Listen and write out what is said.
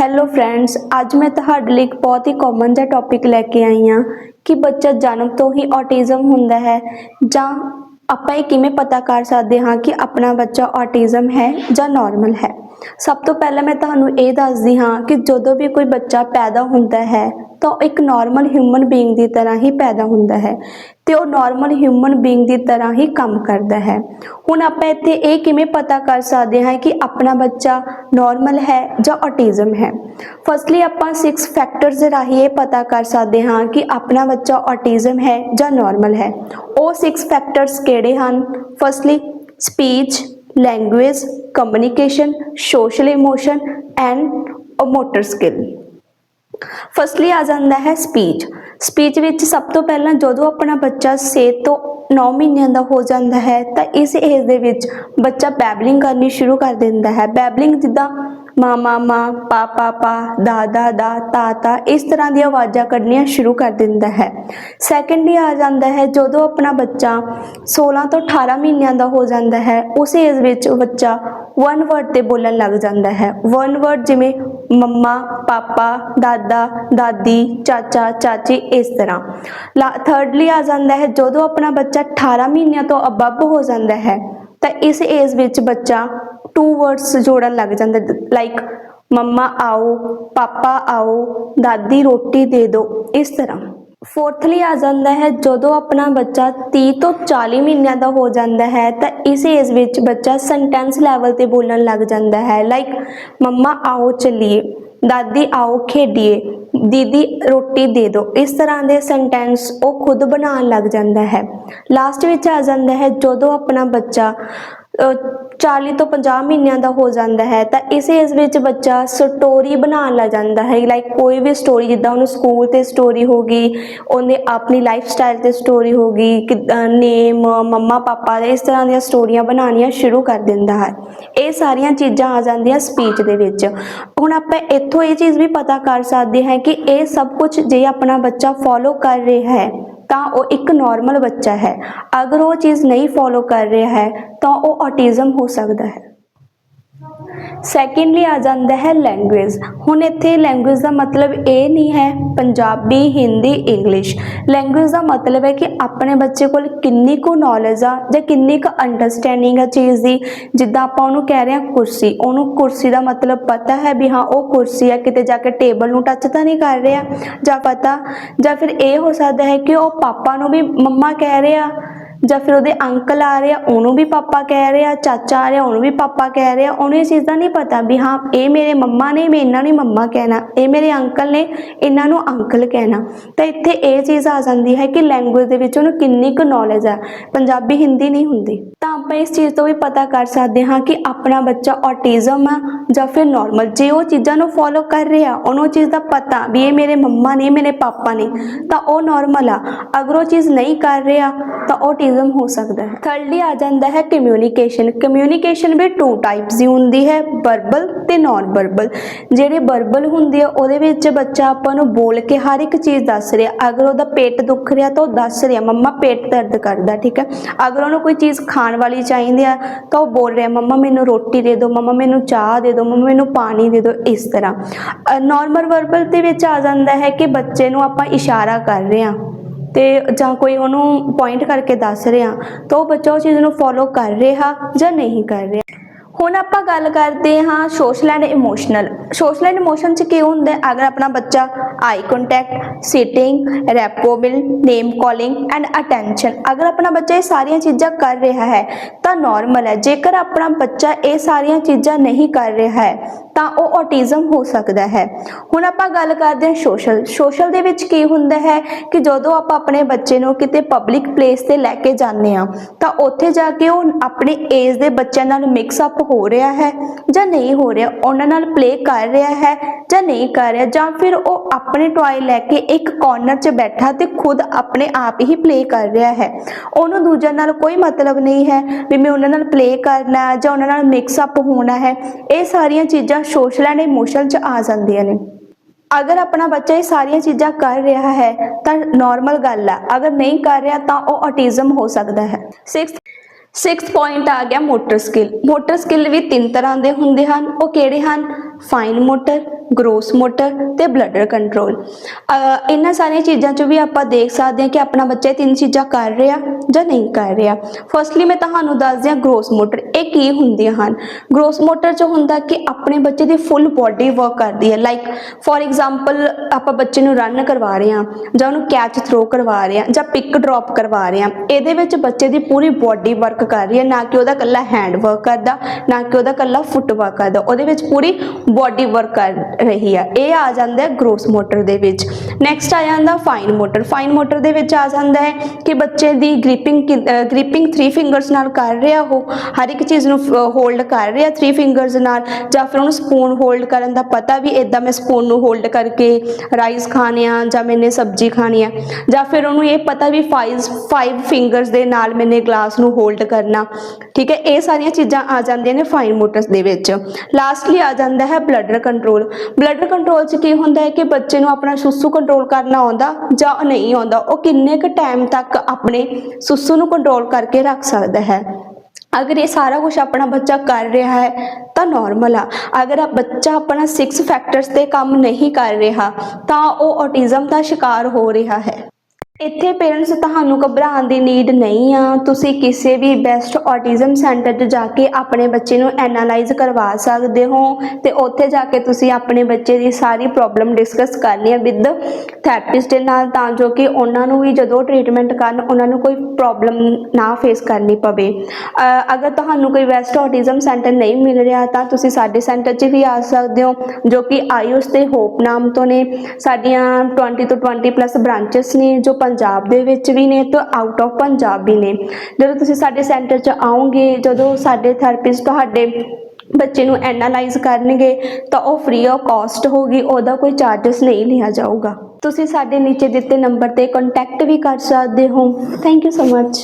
Hello friends ਅੱਜ ਮੈਂ ਤੁਹਾਡੇ ਲਈ ਇੱਕ ਬਹੁਤ ਹੀ ਕਾਮਨ ਜਿਹਾ ਟੌਪਿਕ ਲੈ ਕੇ ਆਈ ਹਾਂ ਕਿ ਬੱਚਾ ਜਨਮ ਤੋਂ ਹੀ ਔਟਿਜ਼ਮ ਹੁੰਦਾ ਹੈ ਜਾਂ ਆਪਾਂ ਇਹ ਕਿਵੇਂ ਪਤਾ ਕਰ ਸਕਦੇ ਹਾਂ ਕਿ ਆਪਣਾ ਬੱਚਾ ਔਟਿਜ਼ਮ ਹੈ ਜਾਂ ਨਾਰਮਲ ਹੈ। ਸਭ ਤੋਂ ਪਹਿਲਾਂ ਮੈਂ ਤੁਹਾਨੂੰ ਇਹ ਦੱਸਦੀ ਹਾਂ ਕਿ ਜਦੋਂ ਵੀ ਕੋਈ ਬੱਚਾ ਪੈਦਾ ਹੁੰਦਾ ਹੈ ਤਾਂ ਉਹ ਇੱਕ ਨਾਰਮਲ ਹਿਊਮਨ ਬੀਇੰਗ ਦੀ ਤਰ੍ਹਾਂ ਹੀ ਪੈਦਾ ਹੁੰਦਾ ਹੈ ਤੇ ਉਹ ਨਾਰਮਲ ਹਿਊਮਨ ਬੀਇੰਗ ਦੀ ਤਰ੍ਹਾਂ ਹੀ ਕੰਮ ਕਰਦਾ ਹੈ। ਹੁਣ ਆਪਾਂ ਇੱਥੇ ਇਹ ਕਿਵੇਂ ਪਤਾ ਕਰ ਸਕਦੇ ਹਾਂ ਕਿ ਆਪਣਾ ਬੱਚਾ ਨਾਰਮਲ ਹੈ ਜਾਂ ਔਟਿਜ਼ਮ ਹੈ? ਫਸਟਲੀ ਆਪਾਂ 6 ਫੈਕਟਰਸ ਦੇ ਰਾਹੀਂ ਇਹ ਪਤਾ ਕਰ ਸਕਦੇ ਹਾਂ ਕਿ ਆਪਣਾ ਬੱਚਾ ਔਟਿਜ਼ਮ ਹੈ ਜਾਂ ਨਾਰਮਲ ਹੈ। ਉਹ 6 ਫੈਕਟਰਸ ਕਿਹੜੇ ਹਨ? Firstly speech language communication social emotion and motor skill firstly ਆ ਜਾਂਦਾ ਹੈ ਸਪੀਚ ਸਪੀਚ ਵਿੱਚ ਸਭ ਤੋਂ ਪਹਿਲਾਂ ਜਦੋਂ ਆਪਣਾ ਬੱਚਾ 6 ਤੋਂ 9 ਮਹੀਨਿਆਂ ਦਾ ਹੋ ਜਾਂਦਾ ਹੈ, ਤਾਂ ਇਸ ਏਜ ਦੇ ਵਿੱਚ ਬੱਚਾ ਬੈਬਲਿੰਗ ਕਰਨੀ ਸ਼ੁਰੂ ਕਰ ਦਿੰਦਾ ਹੈ। ਬੈਬਲਿੰਗ ਜਿੱਦਾਂ ਮਾਮਾ ਮਾਂ ਪਾਪਾ ਪਾ ਦਾਦਾ ਦਾ ਤਾ ਤਾ, ਇਸ ਤਰ੍ਹਾਂ ਦੀਆਂ ਆਵਾਜ਼ਾਂ ਕੱਢਣੀਆਂ ਸ਼ੁਰੂ ਕਰ ਦਿੰਦਾ ਹੈ। ਸੈਕੰਡਲੀ ਆ ਜਾਂਦਾ ਹੈ ਜਦੋਂ ਆਪਣਾ ਬੱਚਾ 16 ਤੋਂ 18 ਮਹੀਨਿਆਂ ਦਾ ਹੋ ਜਾਂਦਾ ਹੈ, ਉਸ ਏਜ ਵਿੱਚ ਬੱਚਾ ਵਨ ਵਰਡ ਤੇ ਬੋਲਣ ਲੱਗ ਜਾਂਦਾ ਹੈ। ਵਨ ਵਰਡ ਜਿਵੇਂ ਮੰਮਾ, ਪਾਪਾ, ਦਾਦਾ, ਦਾਦੀ, ਚਾਚਾ, ਚਾਚੀ ਇਸ ਤਰ੍ਹਾਂ। ਲਾ ਥਰਡਲੀ ਆ ਜਾਂਦਾ ਹੈ, ਜਦੋਂ ਆਪਣਾ ਬੱਚਾ 18 ਮਹੀਨਿਆਂ ਤੋਂ ਅਬਵ ਹੋ ਜਾਂਦਾ ਹੈ, ਤਾਂ ਇਸ ਏਜ ਵਿੱਚ ਬੱਚਾ ਟੂ ਵਰਡਸ ਜੋੜਨ ਲੱਗ ਜਾਂਦਾ ਲਾਈਕ ਮੰਮਾ ਆਓ, ਪਾਪਾ ਆਓ, ਦਾਦੀ ਰੋਟੀ ਦੇ ਦਿਓ ਇਸ ਤਰ੍ਹਾਂ। ਫੋਰਥਲੀ ਆ ਜਾਂਦਾ ਹੈ, ਜਦੋਂ ਆਪਣਾ ਬੱਚਾ 30 ਤੋਂ 40 ਮਹੀਨਿਆਂ ਦਾ ਹੋ ਜਾਂਦਾ ਹੈ, ਤਾਂ ਇਸ ਏਜ ਵਿੱਚ ਬੱਚਾ ਸੈਂਟੈਂਸ ਲੈਵਲ ਤੇ ਬੋਲਣ ਲੱਗ ਜਾਂਦਾ ਹੈ ਲਾਈਕ ਮੰਮਾ, ਆਓ ਚੱਲੀਏ, ਦਾਦੀ, ਆਓ ਖੇਡੀਏ, ਦੀਦੀ, ਰੋਟੀ ਦੇ ਦਿਓ ਇਸ ਤਰ੍ਹਾਂ ਦੇ ਸੈਂਟੈਂਸ ਉਹ ਖੁਦ ਬਣਾਉਣ ਲੱਗ ਜਾਂਦਾ ਹੈ। ਲਾਸਟ ਵਿੱਚ ਆ ਜਾਂਦਾ ਹੈ, ਜਦੋਂ ਆਪਣਾ ਬੱਚਾ 40 ਤੋਂ 50 ਮਹੀਨਿਆਂ ਦਾ ਹੋ ਜਾਂਦਾ ਹੈ, ਤਾਂ ਇਸ ਵਿੱਚ ਬੱਚਾ ਸਟੋਰੀ ਬਣਾਉਣ ਲੱਗ ਜਾਂਦਾ ਹੈ। ਲਾਈਕ ਕੋਈ ਵੀ ਸਟੋਰੀ ਜਿੱਦਾਂ ਉਹਨੂੰ ਸਕੂਲ ਤੇ ਸਟੋਰੀ ਹੋ ਗਈ, ਉਹਨੇ ਆਪਣੀ ਲਾਈਫ ਸਟਾਈਲ ਤੇ ਸਟੋਰੀ ਹੋ ਗਈ ਨੇਮ ਮੰਮਾ, ਪਾਪਾ ਦੇ ਇਸ ਤਰ੍ਹਾਂ ਦੀਆਂ ਸਟੋਰੀਆਂ ਬਣਾਉਣੀਆਂ ਸ਼ੁਰੂ ਕਰ ਦਿੰਦਾ ਹੈ। ਇਹ ਸਾਰੀਆਂ ਚੀਜ਼ਾਂ ਆ ਜਾਂਦੀਆਂ ਸਪੀਚ ਦੇ ਵਿੱਚ। ਹੁਣ ਆਪਾਂ ਇੱਥੋਂ ਇਹ ਚੀਜ਼ ਵੀ ਪਤਾ ਕਰ ਸਕਦੇ ਹਾਂ ਕਿ ਇਹ ਸਭ ਕੁਝ ਜੇ ਆਪਣਾ ਬੱਚਾ ਫੋਲੋ ਕਰ ਰਿਹਾ ਹੈ ਤਾਂ ਉਹ ਇੱਕ ਨਾਰਮਲ ਬੱਚਾ ਹੈ। ਅਗਰ ਉਹ ਚੀਜ਼ ਨਹੀਂ ਫੋਲੋ ਕਰ ਰਿਹਾ ਹੈ, ਤਾਂ ਉਹ ਔਟਿਜ਼ਮ ਹੋ ਸਕਦਾ ਹੈ। ਸੈਕੰਡਲੀ ਆ ਜਾਂਦਾ ਹੈ ਲੈਂਗੁਏਜ ਹੁਣ ਇੱਥੇ ਲੈਂਗੁਏਜ ਦਾ ਮਤਲਬ ਇਹ ਨਹੀਂ ਹੈ ਪੰਜਾਬੀ, ਹਿੰਦੀ ਇੰਗਲਿਸ਼ ਲੈਂਗੁਏਜ ਦਾ ਮਤਲਬ ਹੈ ਕਿ ਆਪਣੇ ਬੱਚੇ ਕੋਲ ਕਿੰਨੀ ਕੁ ਨੌਲੇਜ ਆ ਜਾਂ ਕਿੰਨੀ ਕੁ ਅੰਡਰਸਟੈਂਡਿੰਗ ਆ ਚੀਜ਼ ਦੀ। ਜਿੱਦਾਂ ਆਪਾਂ ਉਹਨੂੰ ਕਹਿ ਰਹੇ ਹਾਂ ਕੁਰਸੀ। ਉਹਨੂੰ ਕੁਰਸੀ ਦਾ ਮਤਲਬ ਪਤਾ ਹੈ ਵੀ ਹਾਂ, ਉਹ ਕੁਰਸੀ ਆ, ਕਿਤੇ ਜਾ ਕੇ ਟੇਬਲ ਨੂੰ ਟੱਚ ਤਾਂ ਨਹੀਂ ਕਰ ਰਿਹਾ ਜਾਂ ਪਤਾ। ਜਾਂ ਫਿਰ ਇਹ ਹੋ ਸਕਦਾ ਹੈ ਕਿ ਉਹ ਪਾਪਾ ਨੂੰ ਵੀ ਮੰਮਾ ਕਹਿ ਰਿਹਾ ਜਾਂ ਫਿਰ ਉਹਦੇ ਅੰਕਲ ਆ ਰਿਹਾ ਉਹਨੂੰ ਵੀ ਪਾਪਾ ਕਹਿ ਰਿਹਾ ਚਾਚਾ ਆ ਰਿਹਾ, ਉਹਨੂੰ ਵੀ ਪਾਪਾ ਕਹਿ ਰਿਹਾ ਉਹਨੂੰ ਇਹ ਚੀਜ਼ ਦਾ ਨਹੀਂ ਪਤਾ ਵੀ ਹਾਂ, ਇਹ ਮੇਰੇ ਮੰਮਾ ਨੇ ਮੈਂ ਇਹਨਾਂ ਨੂੰ ਮੰਮਾ ਕਹਿਣਾ, ਇਹ ਮੇਰੇ ਅੰਕਲ ਨੇ, ਇਹਨਾਂ ਨੂੰ ਅੰਕਲ ਕਹਿਣਾ। ਤਾਂ ਇੱਥੇ ਇਹ ਚੀਜ਼ ਆ ਜਾਂਦੀ ਹੈ ਕਿ ਲੈਂਗੁਏਜ ਦੇ ਵਿੱਚ ਉਹਨੂੰ ਕਿੰਨੀ ਕੁ ਨੌਲੇਜ ਹੈ ਪੰਜਾਬੀ, ਹਿੰਦੀ ਨਹੀਂ ਹੁੰਦੀ। ਤਾਂ ਆਪਾਂ ਇਸ ਚੀਜ਼ ਤੋਂ ਵੀ ਪਤਾ ਕਰ ਸਕਦੇ ਹਾਂ ਕਿ ਆਪਣਾ ਬੱਚਾ ਔਟਿਜ਼ਮ ਆ ਜਾਂ ਫਿਰ ਨਾਰਮਲ ਜੇ ਉਹ ਚੀਜ਼ਾਂ ਨੂੰ ਫੋਲੋ ਕਰ ਰਿਹਾ, ਉਹਨੂੰ ਉਹ ਚੀਜ਼ ਦਾ ਪਤਾ ਵੀ ਇਹ ਮੇਰੇ ਮੰਮਾ ਨੇ, ਮੇਰੇ ਪਾਪਾ ਨੇ, ਤਾਂ ਉਹ ਨਾਰਮਲ ਆ। ਅਗਰ ਉਹ ਚੀਜ਼ ਨਹੀਂ ਕਰ ਰਿਹਾ, ਤਾਂ ਔਟਿਜ਼ਮ ਹੋ ਸਕਦਾ ਹੈ। ਥਰਡਲੀ ਆ ਜਾਂਦਾ ਹੈ ਕਮਿਊਨੀਕੇਸ਼ਨ ਕਮਿਊਨੀਕੇਸ਼ਨ ਵੀ ਟੂ ਟਾਈਪਸ ਦੀ ਹੁੰਦੀ ਹੈ ਵਰਬਲ ਤੇ ਨਾਨ ਵਰਬਲ ਜਿਹੜੇ ਵਰਬਲ ਹੁੰਦੀ ਆ, ਉਹਦੇ ਵਿੱਚ ਬੱਚਾ ਆਪਾਂ ਨੂੰ ਬੋਲ ਕੇ ਹਰ ਇੱਕ ਚੀਜ਼ ਦੱਸ ਰਿਹਾ। ਅਗਰ ਉਹਦਾ ਪੇਟ ਦੁਖ ਰਿਹਾ, ਤਾਂ ਉਹ ਦੱਸ ਰਿਹਾ, ਮੰਮਾ, ਪੇਟ ਦਰਦ ਕਰਦਾ, ਠੀਕ ਹੈ? ਅਗਰ ਉਹਨੂੰ ਕੋਈ ਚੀਜ਼ ਖਾਣ ਵਾਲੀ ਚਾਹੀਦੀ ਆ, ਤਾਂ ਉਹ ਬੋਲ ਰਿਹਾ, ਮੰਮਾ, ਮੈਨੂੰ ਰੋਟੀ ਦੇ ਦਿਓ, ਮੰਮਾ, ਮੈਨੂੰ ਚਾਹ ਦੇ ਦਿਓ, ਮੰਮਾ, ਮੈਨੂੰ ਪਾਣੀ ਦੇ ਦਿਓ, ਇਸ ਤਰ੍ਹਾਂ। ਨਾਰਮਲ ਵਰਬਲ ਦੇ ਵਿੱਚ ਆ ਜਾਂਦਾ ਹੈ ਕਿ ਬੱਚੇ ਨੂੰ ਆਪਾਂ ਇਸ਼ਾਰਾ ਕਰ ਰਹੇ ਹਾਂ ਤੇ ਜਾਂ ਕੋਈ ਉਹਨੂੰ ਪੁਆਇੰਟ ਕਰਕੇ ਦੱਸ ਰਿਹਾ ਤਾਂ ਉਹ ਬੱਚਾ ਉਹ ਚੀਜ਼ ਨੂੰ ਫੋਲੋ ਕਰ ਰਿਹਾ ਜਾਂ ਨਹੀਂ ਕਰ ਰਿਹਾ। ਹੁਣ ਆਪਾਂ ਗੱਲ ਕਰਦੇ ਹਾਂ social and emotional social and emotion ਚ ਕੀ ਹੁੰਦਾ ਅਗਰ ਆਪਣਾ ਬੱਚਾ ਆਈ ਕੰਟੈਕਟ ਸੀਟਿੰਗ ਸਿਟਿੰਗ ਰੈਪੋਬਲ ਨੇਮ ਕਾਲਿੰਗ ਐਂਡ ਅਟੈਂਸ਼ਨ ਅਗਰ ਆਪਣਾ ਬੱਚਾ ਇਹ ਸਾਰੀਆਂ ਚੀਜ਼ਾਂ ਕਰ ਰਿਹਾ ਹੈ, ਤਾਂ ਨਾਰਮਲ ਹੈ। ਜੇਕਰ ਆਪਣਾ ਬੱਚਾ ਇਹ ਸਾਰੀਆਂ ਚੀਜ਼ਾਂ ਨਹੀਂ ਕਰ ਰਿਹਾ ਹੈ, ਤਾਂ ਉਹ ਔਟਿਜ਼ਮ ਹੋ ਸਕਦਾ ਹੈ। ਹੁਣ ਆਪਾਂ ਗੱਲ ਕਰਦੇ ਹਾਂ ਸੋਸ਼ਲ ਸੋਸ਼ਲ ਦੇ ਵਿੱਚ ਕੀ ਹੁੰਦਾ ਹੈ ਕਿ ਜਦੋਂ ਆਪਾਂ ਆਪਣੇ ਬੱਚੇ ਨੂੰ ਕਿਤੇ ਪਬਲਿਕ ਪਲੇਸ ਤੇ ਲੈ ਕੇ ਜਾਂਦੇ ਆ ਤਾਂ ਉੱਥੇ ਜਾ ਕੇ ਉਹ ਆਪਣੇ ਏਜ ਦੇ ਬੱਚਿਆਂ ਨਾਲ ਮਿਕਸ ਅਪ ਹੋ ਰਿਹਾ ਹੈ ਜਾਂ ਨਹੀਂ ਹੋ ਰਿਹਾ। ਉਹਨਾਂ ਨਾਲ ਪਲੇ ਕਰ ਰਿਹਾ ਹੈ ਜਾਂ ਨਹੀਂ ਕਰ ਰਿਹਾ ਜਾਂ ਫਿਰ ਉਹ ਆਪਣੇ ਟੌਏ ਲੈ ਕੇ ਇੱਕ ਕੋਰਨਰ 'ਚ ਬੈਠਾ ਤੇ ਖੁਦ ਆਪਣੇ ਆਪ ਹੀ ਪਲੇ ਕਰ ਰਿਹਾ ਹੈ। ਉਹਨੂੰ ਦੂਜਿਆਂ ਨਾਲ ਕੋਈ ਮਤਲਬ ਨਹੀਂ ਹੈ ਵੀ ਮੈਂ ਉਹਨਾਂ ਨਾਲ ਪਲੇ ਕਰਨਾ ਜਾਂ ਉਹਨਾਂ ਨਾਲ ਮਿਕਸ ਅਪ ਹੋਣਾ ਹੈ। ਇਹ ਸਾਰੀਆਂ ਚੀਜ਼ਾਂ ਸੋਸ਼ਲ ਐਂਡ ਇਮੋਸ਼ਨਲ 'ਚ ਆ ਜਾਂਦੀਆਂ ਨੇ। ਅਗਰ ਆਪਣਾ ਬੱਚਾ ਇਹ ਸਾਰੀਆਂ ਚੀਜ਼ਾਂ ਕਰ ਰਿਹਾ ਹੈ ਤਾਂ ਨਾਰਮਲ ਗੱਲ ਆ। ਅਗਰ ਨਹੀਂ ਕਰ ਰਿਹਾ ਤਾਂ ਉਹ ਔਟਿਜ਼ਮ ਹੋ ਸਕਦਾ ਹੈ। 6th ਸਿਕਸਥ ਪੁਆਇੰਟ ਆ ਗਿਆ ਮੋਟਰ ਸਕਿੱਲ ਮੋਟਰ ਸਕਿੱਲ ਵੀ ਤਿੰਨ ਤਰ੍ਹਾਂ ਦੇ ਹੁੰਦੇ ਹਨ। ਉਹ ਕਿਹੜੇ ਹਨ? ਫਾਈਨ ਮੋਟਰ ਗਰੋਸ ਮੋਟਰ ਤੇ ਬਲੱਡਰ ਕੰਟਰੋਲ ਇਹਨਾਂ ਸਾਰੀਆਂ ਚੀਜ਼ਾਂ 'ਚ ਵੀ ਆਪਾਂ ਦੇਖ ਸਕਦੇ ਹਾਂ ਕਿ ਆਪਣਾ ਬੱਚਾ ਇਹ ਤਿੰਨ ਚੀਜ਼ਾਂ ਕਰ ਰਿਹਾ ਜਾਂ ਨਹੀਂ ਕਰ ਰਿਹਾ। ਫਸਟਲੀ ਮੈਂ ਤੁਹਾਨੂੰ ਦੱਸਦੀ ਹਾਂ ਗਰੋਸ ਮੋਟਰ ਇਹ ਕੀ ਹੁੰਦੀਆਂ ਹਨ? ਗਰੋਸ ਮੋਟਰ 'ਚ ਹੁੰਦਾ ਕਿ ਆਪਣੇ ਬੱਚੇ ਦੀ ਫੁੱਲ ਬਾਡੀ ਵਰਕ ਕਰਦੀ ਹੈ। ਲਾਈਕ ਫੋਰ ਐਗਜ਼ਾਮਪਲ ਆਪਾਂ ਬੱਚੇ ਨੂੰ ਰਨ ਕਰਵਾ ਰਹੇ ਹਾਂ ਜਾਂ ਉਹਨੂੰ ਕੈਚ ਥਰੋ ਕਰਵਾ ਰਹੇ ਹਾਂ ਜਾਂ ਪਿਕ ਡ੍ਰੌਪ ਕਰਵਾ ਰਹੇ ਹਾਂ, ਇਹਦੇ ਵਿੱਚ ਬੱਚੇ ਦੀ ਪੂਰੀ ਬਾਡੀ ਵਰਕ ਕਰ ਰਹੀ ਹੈ। ਨਾ ਕਿ ਉਹਦਾ ਕੱਲਾ ਹੈਂਡ ਵਰਕ ਕਰਦਾ, ਨਾ ਕਿ ਉਹਦਾ ਕੱਲਾ ਫੁੱਟ ਵਰਕ ਕਰਦਾ। ਉਹਦੇ ਵਿੱਚ ਪੂਰੀ ਬਾਡੀ ਵਰਕ ਕਰ ਰਹੀ ਹੈ ਇਹ ਆ ਜਾਂਦਾ ਹੈ ਗਰੋਸ ਮੋਟਰ ਦੇ ਵਿੱਚ। ਨੈਕਸਟ ਆ ਜਾਂਦਾ ਫਾਈਨ ਮੋਟਰ ਫਾਈਨ ਮੋਟਰ ਦੇ ਵਿੱਚ ਆ ਜਾਂਦਾ ਹੈ ਕਿ ਬੱਚੇ ਦੀ ਗ੍ਰਿਪਿੰਗ ਗ੍ਰਿਪਿੰਗ 3 ਫਿੰਗਰਸ ਨਾਲ ਕਰ ਰਿਹਾ ਉਹ। ਹਰ ਇੱਕ ਚੀਜ਼ ਨੂੰ ਹੋਲਡ ਕਰ ਰਿਹਾ 3 ਫਿੰਗਰਸ ਨਾਲ। ਜਾਂ ਫਿਰ ਉਹਨੂੰ ਸਪੂਨ ਹੋਲਡ ਕਰਨ ਦਾ ਪਤਾ ਵੀ ਇਦਾਂ ਮੈਂ ਸਪੂਨ ਨੂੰ ਹੋਲਡ ਕਰਕੇ ਰਾਈਸ ਖਾਣੇ ਆ ਜਾਂ ਮੈਨੇ ਸਬਜ਼ੀ ਖਾਣੀ ਆ। ਜਾਂ ਫਿਰ ਉਹਨੂੰ ਇਹ ਪਤਾ ਵੀ 5 5 ਫਿੰਗਰਸ ਦੇ ਨਾਲ ਮੈਨੇ ਗਲਾਸ ਨੂੰ ਹੋਲਡ ਕਰਨਾ। ਠੀਕ ਹੈ, ਇਹ ਸਾਰੀਆਂ ਚੀਜ਼ਾਂ ਆ ਜਾਂਦੀਆਂ ਨੇ ਫਾਈਨ ਮੋਟਰਸ ਦੇ ਵਿੱਚ। ਲਾਸਟਲੀ ਆ ਜਾਂਦਾ ਹੈ ਬਲੱਡਰ ਕੰਟਰੋਲ ਬਲੱਡਰ ਕੰਟਰੋਲ 'ਚ ਕੀ ਹੁੰਦਾ ਹੈ ਕਿ ਬੱਚੇ ਨੂੰ ਆਪਣਾ ਸੁਸੂ ਕੰਟਰੋਲ ਕਰਨਾ ਆਉਂਦਾ ਜਾਂ ਨਹੀਂ ਆਉਂਦਾ, ਉਹ ਕਿੰਨੇ ਕੁ ਟਾਈਮ ਤੱਕ ਆਪਣੇ ਸੁਸੂ ਨੂੰ ਕੰਟਰੋਲ ਕਰਕੇ ਰੱਖ ਸਕਦਾ ਹੈ। ਅਗਰ ਇਹ ਸਾਰਾ ਕੁਝ ਆਪਣਾ ਬੱਚਾ ਕਰ ਰਿਹਾ ਹੈ, ਤਾਂ ਨਾਰਮਲ ਆ। ਅਗਰ ਆ ਬੱਚਾ ਆਪਣਾ 6 ਫੈਕਟਰਸ ਤੇ ਕੰਮ ਨਹੀਂ ਕਰ ਰਿਹਾ, ਤਾਂ ਉਹ ਔਟਿਜ਼ਮ ਦਾ ਸ਼ਿਕਾਰ ਹੋ ਰਿਹਾ ਹੈ। ਇੱਥੇ ਪੇਰੈਂਟਸ ਤੁਹਾਨੂੰ ਘਬਰਾਉਣ ਦੀ ਨੀਡ ਨਹੀਂ ਆ। ਤੁਸੀਂ ਕਿਸੇ ਵੀ ਬੈਸਟ ਔਟਿਜ਼ਮ ਸੈਂਟਰ 'ਚ ਜਾ ਕੇ ਆਪਣੇ ਬੱਚੇ ਨੂੰ ਐਨਾਲਾਈਜ਼ ਕਰਵਾ ਸਕਦੇ ਹੋ ਤੇ ਉੱਥੇ ਜਾ ਕੇ ਤੁਸੀਂ ਆਪਣੇ ਬੱਚੇ ਦੀ ਸਾਰੀ ਪ੍ਰੋਬਲਮ ਡਿਸਕਸ ਕਰਨੀ ਹੈ ਵਿਦ ਥੈਰੇਪਿਸਟ ਦੇ ਨਾਲ, ਤਾਂ ਜੋ ਕਿ ਉਹਨਾਂ ਨੂੰ ਵੀ ਜਦੋਂ ਟ੍ਰੀਟਮੈਂਟ ਕਰਨ, ਉਹਨਾਂ ਨੂੰ ਕੋਈ ਪ੍ਰੋਬਲਮ ਨਾ ਫੇਸ ਕਰਨੀ ਪਵੇ। ਅਗਰ ਤੁਹਾਨੂੰ ਕੋਈ ਬੈਸਟ ਔਟਿਜ਼ਮ ਸੈਂਟਰ ਨਹੀਂ ਮਿਲ ਰਿਹਾ, ਤਾਂ ਤੁਸੀਂ ਸਾਡੇ ਸੈਂਟਰ 'ਚ ਵੀ ਆ ਸਕਦੇ ਹੋ, ਜੋ ਕਿ ਆਯੂਸ਼ ਤੇ ਹੋਪ ਨਾਮ ਤੋਂ ਨੇ। ਸਾਡੀਆਂ 20 ਤੋਂ 20 ਪਲੱਸ ਬ੍ਰਾਂਚਸ ਨੇ, ਜੋ ਪੰਜਾਬ ਦੇ ਵਿੱਚ ਵੀ ਨੇ ਤੇ ਆਊਟ ਆਫ ਪੰਜਾਬ ਵੀ ਨੇ। ਜਦੋਂ ਤੁਸੀਂ ਸਾਡੇ ਸੈਂਟਰ 'ਚ ਆਓਗੇ, ਜਦੋਂ ਸਾਡੇ ਥੈਰੇਪਿਸਟ ਤੁਹਾਡੇ ਬੱਚੇ ਨੂੰ ਐਨਾਲਾਈਜ਼ ਕਰਨਗੇ, ਤਾਂ ਉਹ ਫ੍ਰੀ ਆਫ ਕਾਸਟ ਹੋਗੀ ਉਹਦਾ ਕੋਈ ਚਾਰजेस ਨਹੀਂ ਲਿਆ ਜਾਊਗਾ। ਤੁਸੀਂ ਸਾਡੇ ਨੀਚੇ ਦਿੱਤੇ ਨੰਬਰ ਤੇ ਕੰਟੈਕਟ ਵੀ ਕਰ ਸਕਦੇ ਹੋ। Thank you so much